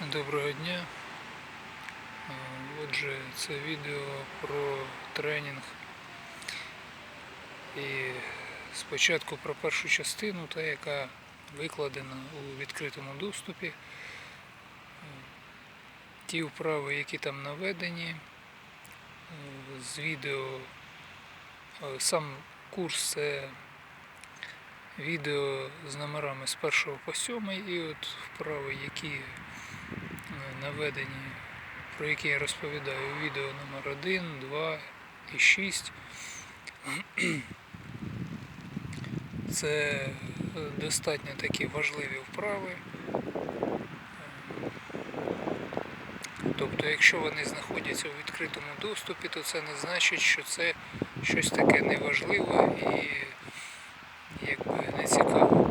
Доброго дня. Е, Отже, це відео про тренінг. І спочатку про першу частину, та яка викладена у відкритому доступі. Е, Ті вправи, які там наведені, е, з відео. Сам курс це відео з номерами з 1 по 7 і от вправи, які наведені, про які я розповідаю у відео номер 1, 2 і 6. Це достатньо такі важливі вправи. Тобто, якщо вони знаходяться у відкритому доступі, то це не значить, що це щось таке неважливе і якби не цікаво.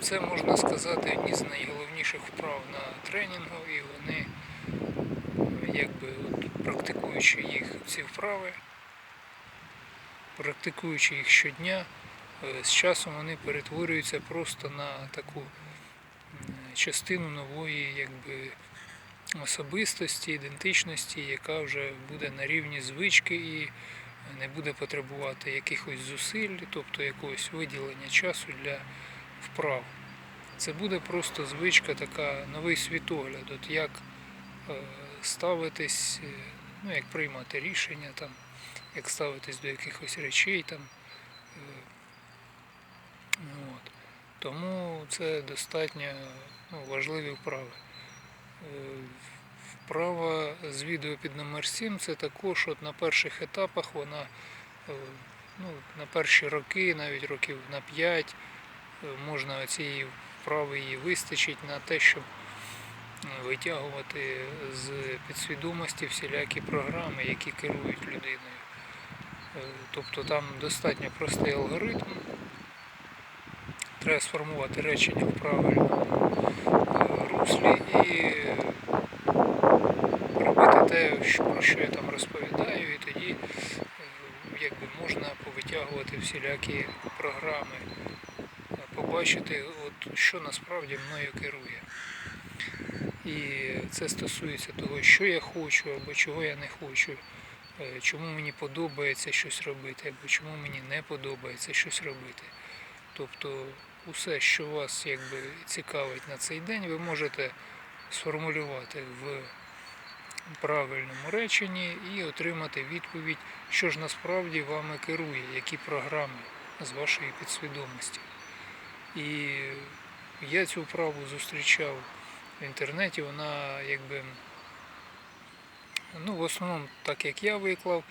Це можна сказати одні з найголовніших вправ на тренінгу, і вони, якби от, практикуючи їх ці вправи, практикуючи їх щодня, е, з часом вони перетворюються просто на таку частину нової якби, особистості, ідентичності, яка вже буде на рівні звички і не буде потребувати якихось зусиль, тобто якогось виділення часу для вправ. Це буде просто звичка, така новий світогляд, от як е, ставитись, е, ну як приймати рішення, там, як ставитись до якихось речей. Там, е, от. Тому це достатньо ну, важливі вправи. Вправа з відео під номер 7 це також от на перших етапах вона ну, на перші роки, навіть років на 5, е, можна цієї вправи її вистачить на те, щоб е, витягувати з підсвідомості всілякі програми, які керують людиною. Е, Тобто там достатньо простий алгоритм. Треба сформувати речення в правильному е, руслі і робити те, про що я там розповідаю, і тоді якби можна повитягувати всілякі програми, побачити, от, що насправді мною керує. І це стосується того, що я хочу або чого я не хочу, е, чому мені подобається щось робити, або чому мені не подобається щось робити. Тобто усе, що вас якби цікавить на цей день, ви можете сформулювати в правильному реченні і отримати відповідь, що ж насправді вами керує, які програми з вашої підсвідомості. І я цю вправу зустрічав в інтернеті, вона якби ну, в основному так як я виклав,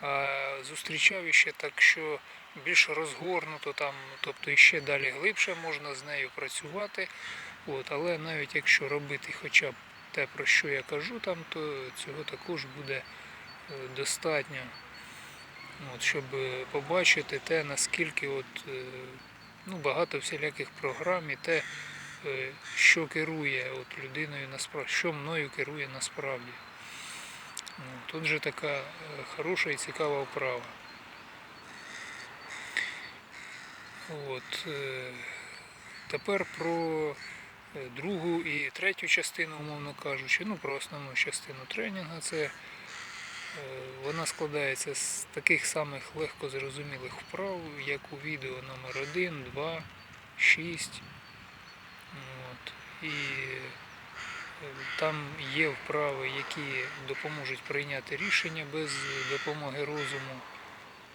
а зустрічав іще так, що більш розгорнуто там, тобто іще далі глибше можна з нею працювати. От, але навіть якщо робити хоча б те, про що я кажу, там, то цього також буде е, достатньо, от, щоб е, побачити те, наскільки от, е, ну, багато всіляких програм і те, е, що керує от, людиною насправді, що мною керує насправді. Ну, Тут же така е, хороша і цікава вправа. От, е, тепер про другу і третю частину, умовно кажучи, ну про основну частину тренінгу, це вона складається з таких самих легко зрозумілих вправ, як у відео номер 1, 2, 6. От. І е, там є вправи, які допоможуть прийняти рішення без допомоги розуму.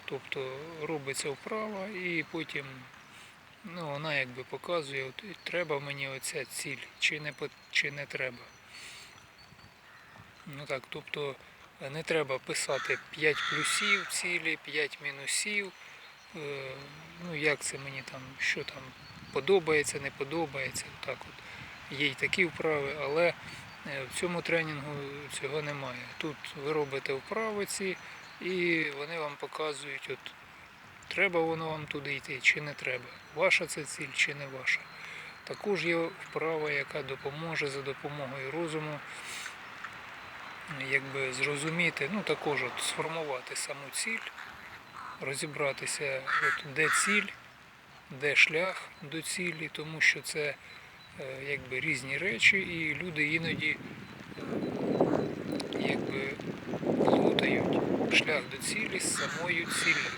Тобто робиться вправа і потім ну, вона якби показує, от, треба мені оця ціль, чи не, чи не треба. Ну так, тобто не треба писати 5 плюсів цілі, 5 мінусів. Е, Ну як це мені там, що там подобається, не подобається. Так от. Є й такі вправи, але е, в цьому тренінгу цього немає. Тут ви робите вправи ці і вони вам показують, от треба воно вам туди йти чи не треба. Ваша це ціль чи не ваша. Також є вправа, яка допоможе за допомогою розуму якби зрозуміти, ну також от сформувати саму ціль, розібратися, от де ціль, де шлях до цілі, тому що це е, якби різні речі, і люди іноді е, якби плутають шлях до цілі з самою ціллю.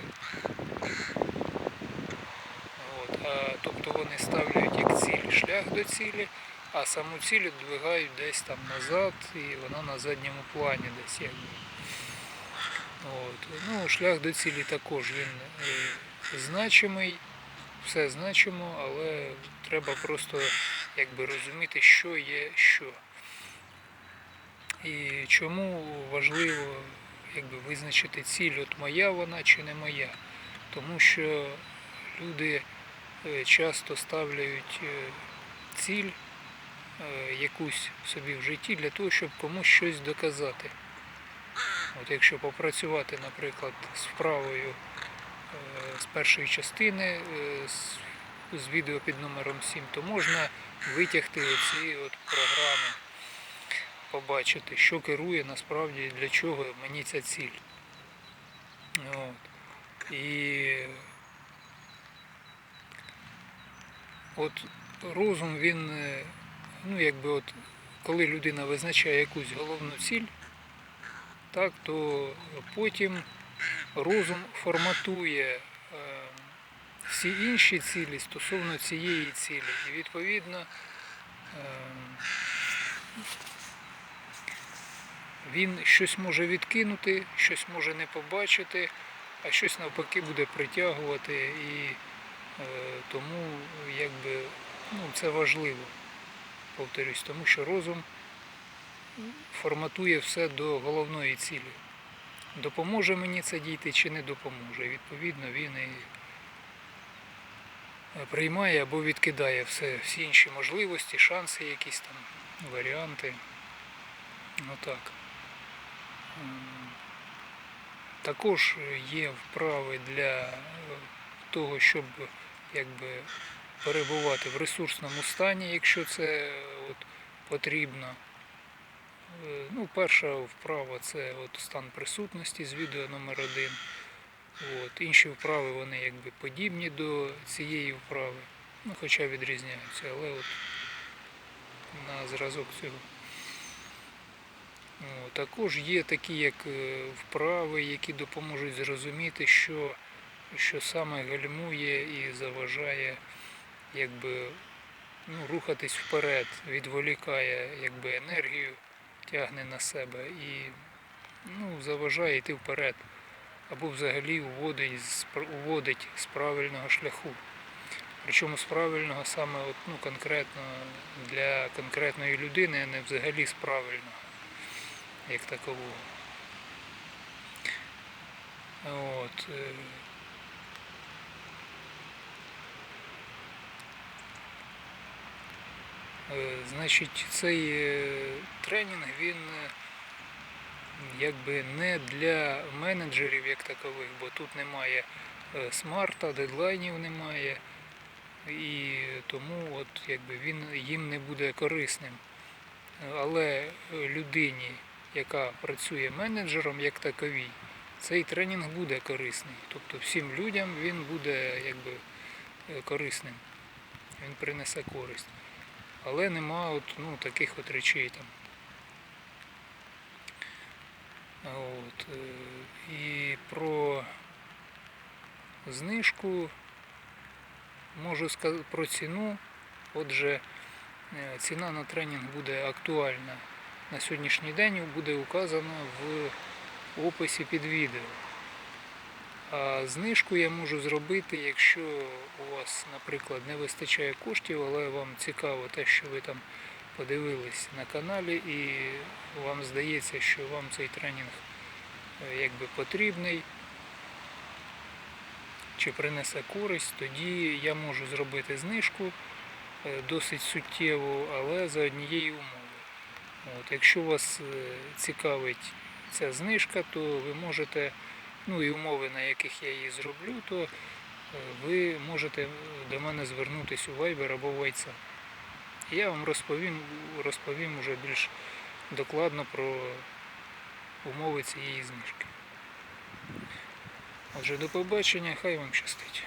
От, а, тобто вони ставлять як ціль шлях до цілі, а саму ціль віддвигають десь там назад, і вона на задньому плані десь якби. От. Ну, шлях до цілі також він е, значимий, все значимо, але треба просто якби розуміти, що є що. І чому важливо якби, визначити ціль, от моя вона чи не моя. Тому що люди е, часто ставляють е, ціль якусь собі в житті для того, щоб комусь щось доказати. От якщо попрацювати, наприклад, з вправою е, з першої частини е, з, відео під номером 7, то можна витягти оці програми, побачити, що керує насправді для чого мені ця ціль. От. І от розум, він, е, ну якби от, коли людина визначає якусь головну ціль, так, то потім розум форматує е, всі інші цілі стосовно цієї цілі. І відповідно е, він щось може відкинути, щось може не побачити, а щось навпаки буде притягувати. І е, тому якби, ну, це важливо, повторюсь, тому що розум форматує все до головної цілі. Допоможе мені це дійти чи не допоможе. Відповідно, він і приймає або відкидає все, всі інші можливості, шанси, якісь там варіанти. Ну так. Також є вправи для того, щоб якби перебувати в ресурсному стані, якщо це от, потрібно. Е, Ну, перша вправа це от стан присутності з відео номер один. От. Інші вправи вони якби подібні до цієї вправи, ну, хоча відрізняються, але от на зразок цього. О, також є такі як е, вправи, які допоможуть зрозуміти, що, що саме гальмує і заважає якби, ну, рухатись вперед, відволікає якби, енергію тягне на себе і ну, заважає йти вперед. Або взагалі уводить уводить з правильного шляху. Причому з правильного саме от, ну, конкретно для конкретної людини, а не взагалі з правильного, як такового. От. Значить, цей е, тренінг він е, якби не для менеджерів як такових, бо тут немає е, смарта, дедлайнів немає, і тому от якби він їм не буде корисним. Але е, людині, яка працює менеджером як таковій, цей тренінг буде корисний. Тобто всім людям він буде якби е, корисним. Він принесе користь але нема от, ну, таких от речей там. От. е, І про знижку можу сказати про ціну. Отже, е, ціна на тренінг буде актуальна на сьогоднішній день, буде указана в описі під відео. А знижку я можу зробити, якщо у вас, наприклад, не вистачає коштів, але вам цікаво те, що ви там подивились на каналі, і вам здається, що вам цей тренінг е, якби потрібний чи принесе користь, тоді я можу зробити знижку е, досить суттєву, але за однієї умови. От, якщо вас е, цікавить ця знижка, то ви можете ну і умови, на яких я її зроблю, то е, ви можете до мене звернутися у Viber або в. Я вам розповім, розповім уже більш докладно про умови цієї знижки. Отже, до побачення, хай вам щастить.